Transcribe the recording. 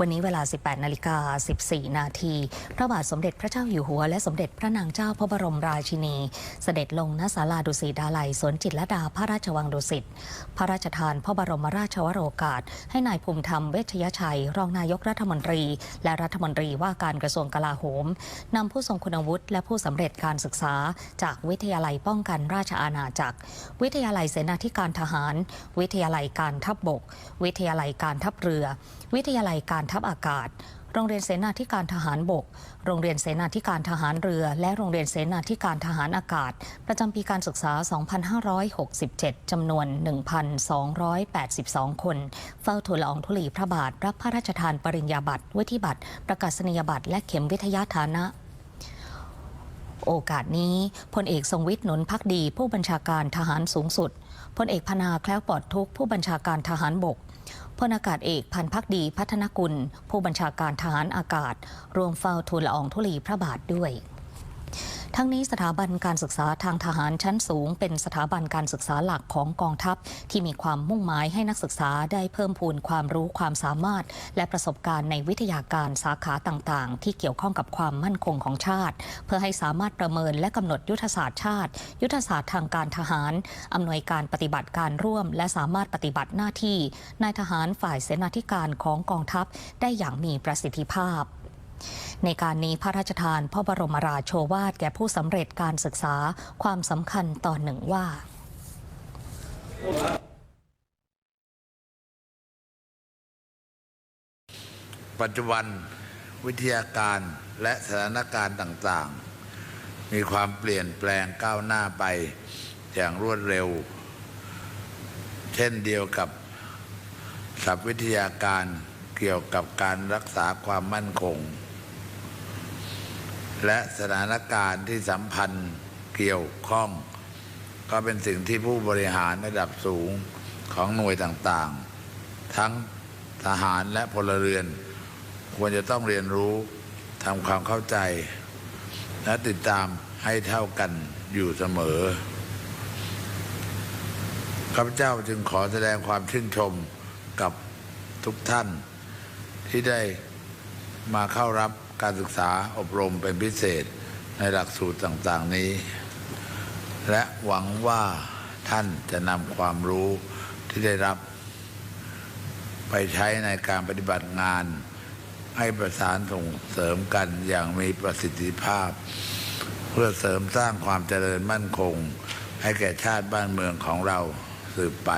วันนี้เวลา 18 นาฬิกา 14 นาที พระบาทสมเด็จพระเจ้าอยู่หัว และสมเด็จพระนางเจ้าพระบรมราชินี เสด็จลงณศาลาดุสิตดาลัยสวนจิตรลดาพระราชวังดุสิต พระราชทานพระบรมราชวโรกาส ให้นายภูมิธรรมเวชยชัย รองนายกรัฐมนตรี และรัฐมนตรีว่าการกระทรวงกลาโหมนำผู้ทรงคุณวุฒิและผู้สำเร็จการศึกษา จากวิทยาลัยป้องกันราชอาณาจักร วิทยาลัยเสนาธิการทหาร วิทยาลัยการทัพบบก วิทยาลัยการทัพเรือ วิทยาลัยการทัพอากาศ โรงเรียนเสนาธิการทหารบก โรงเรียนเสนาธิการทหารเรือ และโรงเรียนเสนาธิการทหารอากาศ ประจำปีการศึกษา 2567 จำนวน 1,282 คน เฝ้าทูลละอองธุลีพระบาท รับพระราชทานปริญญาบัตรวุฒิบัตร ประกาศนียบัตร และเข็มวิทยาฐานะโอกาสนี้พลเอกทรงวิทย์หนุนพักดี ผู้บัญชาการทหารสูงสุดพลเอกพนาแคล้วปลอดทุกผู้บัญชาการทหารบก พลอากาศเอกพันพักดีพัฒนกุล ผู้บัญชาการทหารอากาศ รวมเฝ้าทูลละอองธุลีพระบาทด้วย ทั้งนี้สถาบันการศึกษาทางทหารชั้นสูง เป็นสถาบันการศึกษาหลักของกองทัพ ที่มีความมุ่งหมายให้นักศึกษาได้เพิ่มพูนความรู้ความสามารถ และประสบการณ์ในวิทยาการสาขาต่างๆ ที่เกี่ยวข้องกับความมั่นคงของชาติ เพื่อให้สามารถประเมินและกำหนดยุทธศาสตร์ชาติ ยุทธศาสตร์ทางการทหารอำนวยการปฏิบัติการร่วม และสามารถปฏิบัติหน้าที่นายทหารฝ่ายเสนาธิการของกองทัพได้อย่างมีประสิทธิภาพ ในการนี้พระราชทานพระบรมราโชวาทแก่ผู้สำเร็จการศึกษาความสำคัญตอนหนึ่งว่าปัจจุบันวิทยาการและสถานการณ์ต่างๆ มีความเปลี่ยนแปลงก้าวหน้าไปอย่างรวดเร็ว เช่นเดียวกับศัพท์วิทยาการเกี่ยวกับการรักษาความมั่นคง และสถานการณ์ที่สัมพันธ์เกี่ยวข้อง ก็เป็นสิ่งที่ผู้บริหารระดับสูงของหน่วยต่างๆ ทั้งทหารและพลเรือน ควรจะต้องเรียนรู้ทำความเข้าใจ และติดตามให้เท่ากันอยู่เสมอข้าพเจ้าจึงขอแสดงความชื่นชมกับทุกท่านที่ได้มาเข้ารับ การศึกษาอบรมเป็นพิเศษในหลักสูตรต่างๆนี้ และหวังว่าท่านจะนำความรู้ที่ได้รับ ไปใช้ในการปฏิบัติงาน ให้ประสานส่งเสริมกันอย่างมีประสิทธิภาพ เพื่อเสริมสร้างความเจริญมั่นคง ให้แก่ชาติบ้านเมืองของเราสืบไป